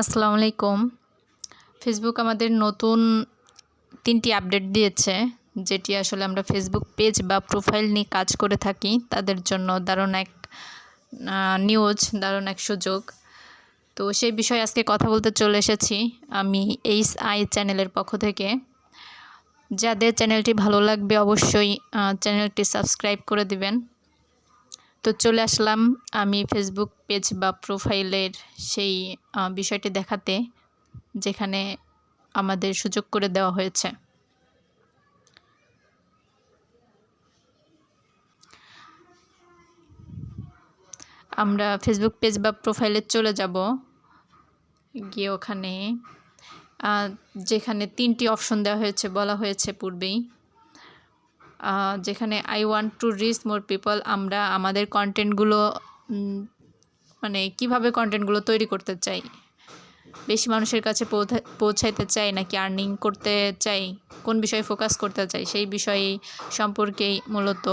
আসসালামু আলাইকুম। ফেসবুক আমাদের নতুন তিনটি আপডেট দিয়েছে, যেটি আসলে আমরা ফেসবুক পেজ বা প্রোফাইল নিয়ে কাজ করে থাকি। তাদের জন্য দারুণ এক নিউজ দারুণ এক সুযোগ। তো সেই বিষয়ে আজকে কথা বলতে চলে এসেছি আমি এইচ আই চ্যানেলের পক্ষ থেকে। যাদের চ্যানেলটি ভালো লাগবে অবশ্যই চ্যানেলটি সাবস্ক্রাইব করে দিবেন। তো চলে আসলাম আমি ফেসবুক পেজ বা প্রোফাইলের সেই বিষয়টি দেখাতে, যেখানে আমাদের সুযোগ করে দেওয়া হয়েছে। আমরা ফেসবুক পেজ বা প্রোফাইলে চলে যাব। গিয়ে ওখানে যেখানে তিনটি অপশন দেওয়া হয়েছে, বলা হয়েছে পূর্বেই। যেখানে I want to reach more people আমরা আমাদের কন্টেন্টগুলো মানে কীভাবে কন্টেন্টগুলো তৈরি করতে চাই? বেশি মানুষের কাছে পৌঁছাইতে চাই নাকি আর্নিং করতে চাই? কোন বিষয়ে ফোকাস করতে চাই? সেই বিষয়ে সম্পর্কেই মূলত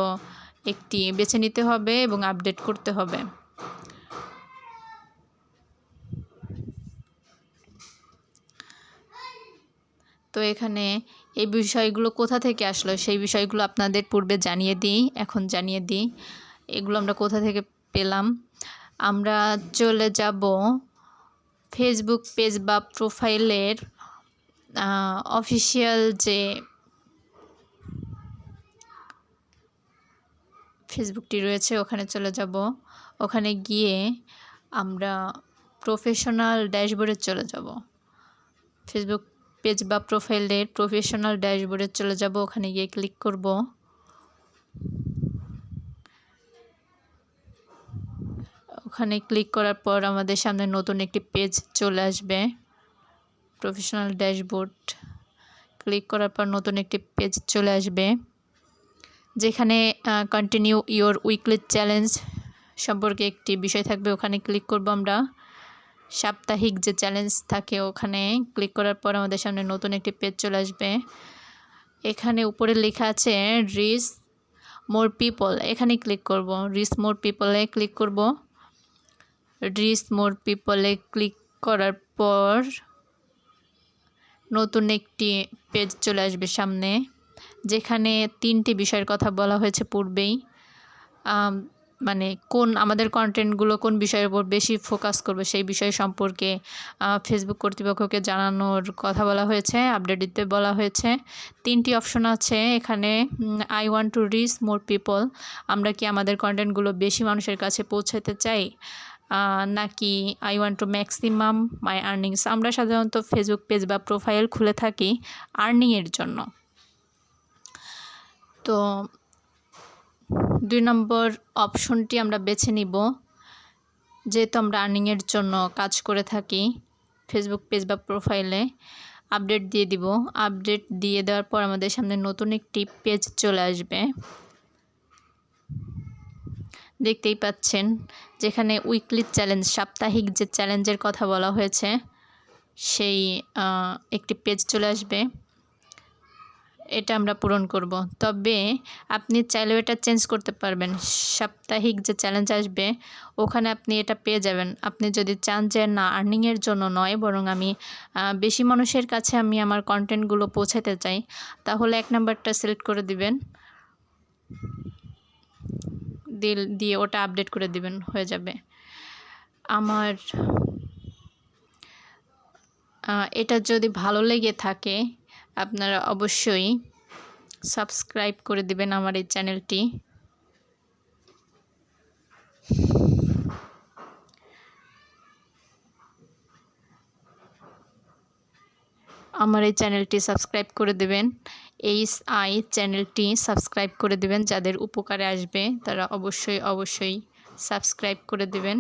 একটি বেছে নিতে হবে এবং আপডেট করতে হবে। তো এখানে এই বিষয়গুলো কোথা থেকে আসলো সেই বিষয়গুলো আপনাদের পূর্বে জানিয়ে দিই, এখন জানিয়ে দিই। এগুলো আমরা কোথা থেকে পেলাম? আমরা চলে যাব ফেসবুক পেজ বা প্রোফাইলের অফিসিয়াল যে ফেসবুকটি রয়েছে ওখানে চলে যাব। ওখানে গিয়ে আমরা প্রফেশনাল ড্যাশবোর্ডে চলে যাব। ফেসবুক পেজ বা প্রোফাইলের প্রফেশনাল ড্যাশবোর্ডে চলে যাব, ওখানে গিয়ে ক্লিক করব। ওখানে ক্লিক করার পর আমাদের সামনে নতুন একটি পেজ চলে আসবে, প্রফেশনাল ড্যাশবোর্ড। ক্লিক করার পর নতুন একটি পেজ চলে আসবে, যেখানে কন্টিনিউ ইওর উইকলি চ্যালেঞ্জ সম্পর্কে একটি বিষয় থাকবে, ওখানে ক্লিক করব আমরা। সাপ্তাহিক যে চ্যালেঞ্জ থাকে ওখানে ক্লিক করার পর আমাদের সামনে নতুন একটি পেজ চলে আসবে। এখানে উপরে লেখা আছে রিস মোর পিপল এখানে ক্লিক করব। রিস মোর পিপলে ক্লিক করব। রিস মোর পিপলে ক্লিক করার পর নতুন একটি পেজ চলে আসবে সামনে, যেখানে তিনটি বিষয়ের কথা বলা হয়েছে পূর্বেই। মানে কোন আমাদের কন্টেন্টগুলো কোন বিষয়ের উপর বেশি ফোকাস করবে সেই বিষয় সম্পর্কে ফেসবুক কর্তৃপক্ষকে জানানোর কথা বলা হয়েছে আপডেট দিতে বলা হয়েছে। তিনটি অপশন আছে এখানে I want to reach more people আমরা কি আমাদের কন্টেন্টগুলো বেশি মানুষের কাছে পৌঁছাতে চাই? নাকি I want to maximum my earnings আমরা সাধারণত ফেসবুক পেজ বা প্রোফাইল খুলে থাকি আর্নিংয়ের জন্য। তো দুই নম্বর অপশনটি আমরা বেছে নিব। যেহেতু আমরা আর্নিংয়ের জন্য কাজ করে থাকি ফেসবুক পেজ বা প্রোফাইলে আপডেট দিয়ে দিব। আপডেট দিয়ে দেওয়ার পর আমাদের সামনে নতুন একটি পেজ চলে আসবে। দেখতেই পাচ্ছেন, যেখানে উইকলি চ্যালেঞ্জ সাপ্তাহিক যে চ্যালেঞ্জের কথা বলা হয়েছে, সেই একটি পেজ চলে আসবে। এটা আমরা পূরণ করব। তবে আপনি চাইলেও এটা চেঞ্জ করতে পারবেন। সাপ্তাহিক যে চ্যালেঞ্জ আসবে, ওখানে আপনি এটা পেয়ে যাবেন। আপনি যদি চান যে না আর্নিংয়ের জন্য নয়, বরং আমি বেশি মানুষের কাছে আমি আমার কন্টেন্টগুলো পৌঁছাতে চাই, তাহলে এক নাম্বারটা সিলেক্ট করে দিবেন। দিল, দিয়ে ওটা আপডেট করে দিবেন, হয়ে যাবে। আমার এটা যদি ভালো লেগে থাকে আপনারা অবশ্যই সাবস্ক্রাইব করে দিবেন আমার এই চ্যানেলটি। আমার এই চ্যানেলটি সাবস্ক্রাইব করে দেবেন। এইচ আই চ্যানেলটি সাবস্ক্রাইব করে দেবেন। যাদের উপকারে আসবে, তারা অবশ্যই অবশ্যই সাবস্ক্রাইব করে দেবেন।